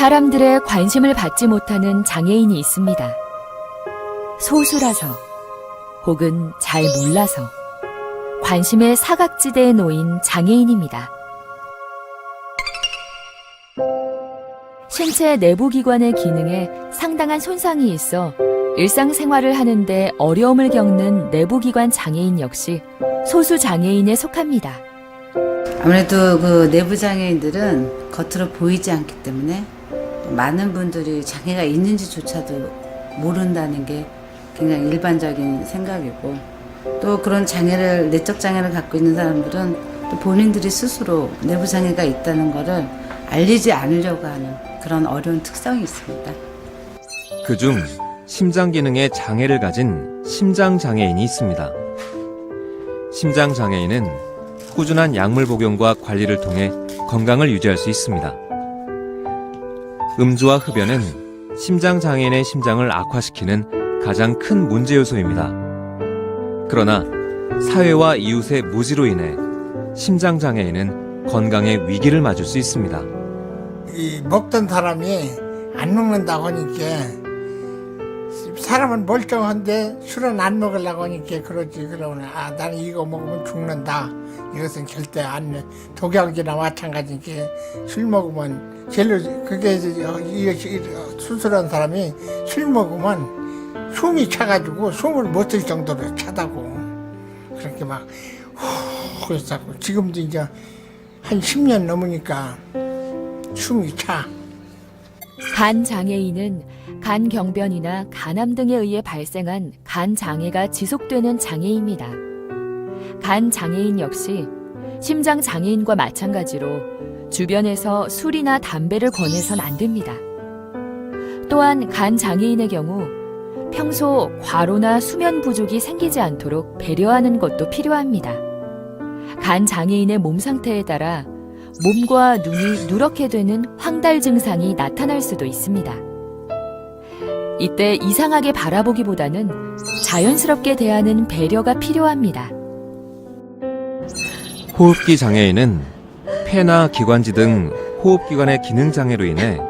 사람들의 관심을 받지 못하는 장애인이 있습니다. 소수라서 혹은 잘 몰라서 관심의 사각지대에 놓인 장애인입니다. 신체 내부 기관의 기능에 상당한 손상이 있어 일상생활을 하는데 어려움을 겪는 내부기관 장애인 역시 소수 장애인에 속합니다. 아무래도 그 내부 장애인들은 겉으로 보이지 않기 때문에 많은 분들이 장애가 있는지조차도 모른다는 게 굉장히 일반적인 생각이고 또 그런 장애를 내적 장애를 갖고 있는 사람들은 또 본인들이 스스로 내부 장애가 있다는 거를 알리지 않으려고 하는 그런 어려운 특성이 있습니다. 그중 심장 기능에 장애를 가진 심장 장애인이 있습니다. 심장 장애인은 꾸준한 약물 복용과 관리를 통해 건강을 유지할 수 있습니다. 음주와 흡연은 심장 장애인의 심장을 악화시키는 가장 큰 문제 요소입니다. 그러나 사회와 이웃의 무지로 인해 심장 장애인은 건강의 위기를 맞을 수 있습니다. 이 먹던 사람이 안 먹는다고 하니까 사람은 멀쩡한데 술은 안 먹으려고 하니까 그러지. 그러면 아 나는 이거 먹으면 죽는다. 이것은 절대 안 돼. 독약이나 마찬가지니까 술 먹으면 제일 그게 이- 수술한 사람이 술 먹으면 숨이 차가지고 숨을 못 쉴 정도로 차다고. 그렇게 막 후, 그래서 지금도 이제 한 10년 넘으니까 숨이 차. 간 장애인은 간 경변이나 간암 등에 의해 발생한 간 장애가 지속되는 장애입니다. 간 장애인 역시 심장 장애인과 마찬가지로 주변에서 술이나 담배를 권해선 안 됩니다. 또한 간 장애인의 경우 평소 과로나 수면 부족이 생기지 않도록 배려하는 것도 필요합니다. 간 장애인의 몸 상태에 따라 몸과 눈이 누렇게 되는 황달 증상이 나타날 수도 있습니다. 이때 이상하게 바라보기보다는 자연스럽게 대하는 배려가 필요합니다. 호흡기 장애인은 폐나 기관지 등 호흡기관의 기능 장애로 인해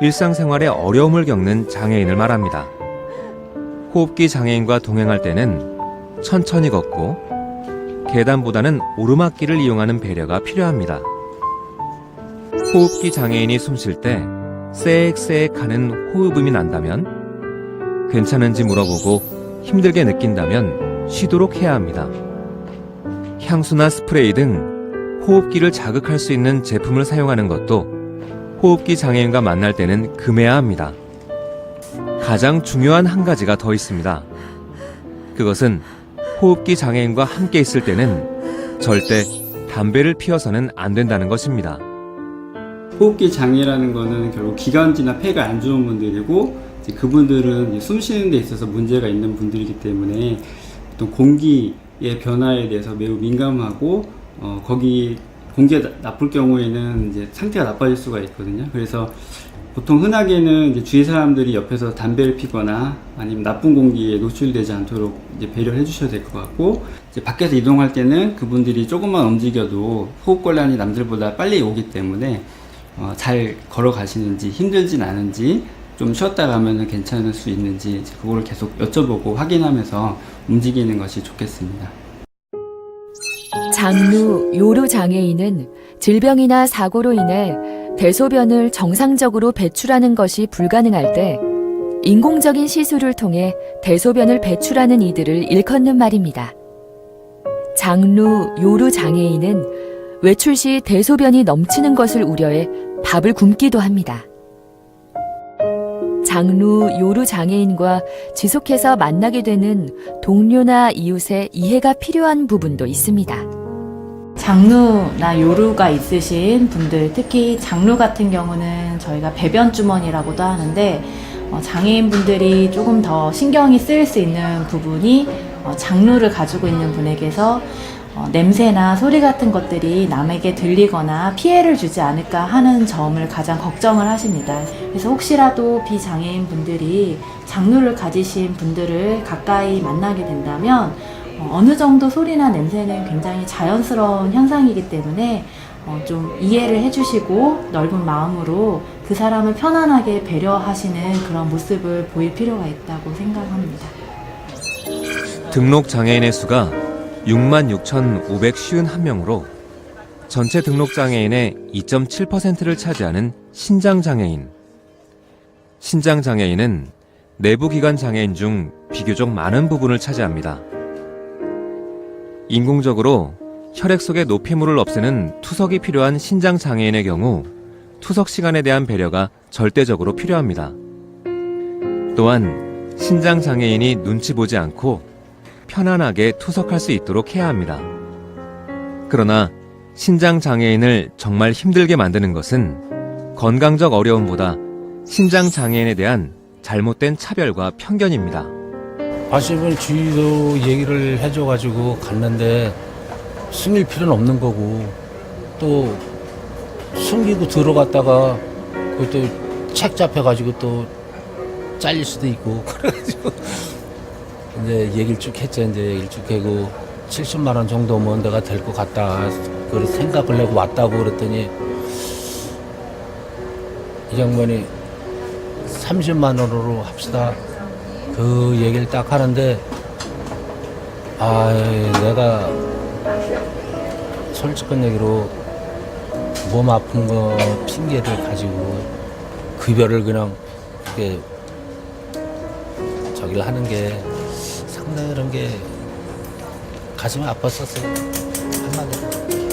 일상생활에 어려움을 겪는 장애인을 말합니다. 호흡기 장애인과 동행할 때는 천천히 걷고 계단보다는 오르막길을 이용하는 배려가 필요합니다. 호흡기 장애인이 숨 쉴 때 쎄액쎄액 하는 호흡음이 난다면 괜찮은지 물어보고 힘들게 느낀다면 쉬도록 해야 합니다. 향수나 스프레이 등 호흡기를 자극할 수 있는 제품을 사용하는 것도 호흡기 장애인과 만날 때는 금해야 합니다. 가장 중요한 한 가지가 더 있습니다. 그것은 호흡기 장애인과 함께 있을 때는 절대 담배를 피워서는 안 된다는 것입니다. 호흡기 장애라는 거는 결국 기관지나 폐가 안 좋은 분들이고 그분들은 숨 쉬는 데 있어서 문제가 있는 분들이기 때문에 보통 공기의 변화에 대해서 매우 민감하고 어, 거기 공기가 나- 나쁠 경우에는 이제 상태가 나빠질 수가 있거든요. 그래서 보통 흔하게는 주위 사람들이 옆에서 담배를 피거나 아니면 나쁜 공기에 노출되지 않도록 이제 배려를 해주셔야 될 것 같고 밖에서 이동할 때는 그분들이 조금만 움직여도 호흡곤란이 남들보다 빨리 오기 때문에 어, 잘 걸어가시는지 힘들진 않은지 좀 쉬었다 가면 괜찮을 수 있는지 그거를 계속 여쭤보고 확인하면서 움직이는 것이 좋겠습니다. 장루, 요로 장애인은 질병이나 사고로 인해 대소변을 정상적으로 배출하는 것이 불가능할 때 인공적인 시술을 통해 대소변을 배출하는 이들을 일컫는 말입니다. 장루, 요루 장애인은 외출 시 대소변이 넘치는 것을 우려해 밥을 굶기도 합니다. 장루, 요루 장애인과 지속해서 만나게 되는 동료나 이웃의 이해가 필요한 부분도 있습니다. 장루나 요루가 있으신 분들, 특히 장루 같은 경우는 저희가 배변 주머니라고도 하는데 어, 장애인 분들이 조금 더 신경이 쓰일 수 있는 부분이 어, 장루를 가지고 있는 분에게서 어, 냄새나 소리 같은 것들이 남에게 들리거나 피해를 주지 않을까 하는 점을 가장 걱정을 하십니다. 그래서 혹시라도 비장애인 분들이 장루를 가지신 분들을 가까이 만나게 된다면 어, 어느 정도 소리나 냄새는 굉장히 자연스러운 현상이기 때문에 어, 좀 이해를 해주시고 넓은 마음으로 그 사람을 편안하게 배려하시는 그런 모습을 보일 필요가 있다고 생각합니다. 등록 장애인의 수가 66,551명으로 전체 등록 장애인의 2.7%를 차지하는 신장 장애인. 신장 장애인은 내부 기관 장애인 중 비교적 많은 부분을 차지합니다. 인공적으로 혈액 속의 노폐물을 없애는 투석이 필요한 신장 장애인의 경우 투석 시간에 대한 배려가 절대적으로 필요합니다. 또한 신장 장애인이 눈치 보지 않고 편안하게 투석할 수 있도록 해야 합니다. 그러나 신장 장애인을 정말 힘들게 만드는 것은 건강적 어려움보다 신장 장애인에 대한 잘못된 차별과 편견입니다. 아시면 주위도 얘기를 해줘가지고 갔는데 숨길 필요는 없는 거고 또 숨기고 들어갔다가 그것도 책 잡혀가지고 또 잘릴 수도 있고 그래가지고 이제 얘기를 쭉 했죠. 이제 얘기를 쭉 하고 70만 원 정도면 내가 될 것 같다. 그걸 생각을 하고 왔다고 그랬더니 이 장면이 30만 원으로 합시다. 그 얘기를 딱 하는데 아 내가 솔직한 얘기로 몸 아픈 거 핑계를 가지고 급여를 그냥 이렇게 저기를 하는 게 그런 게 가슴이 아팠었어요. 한마디로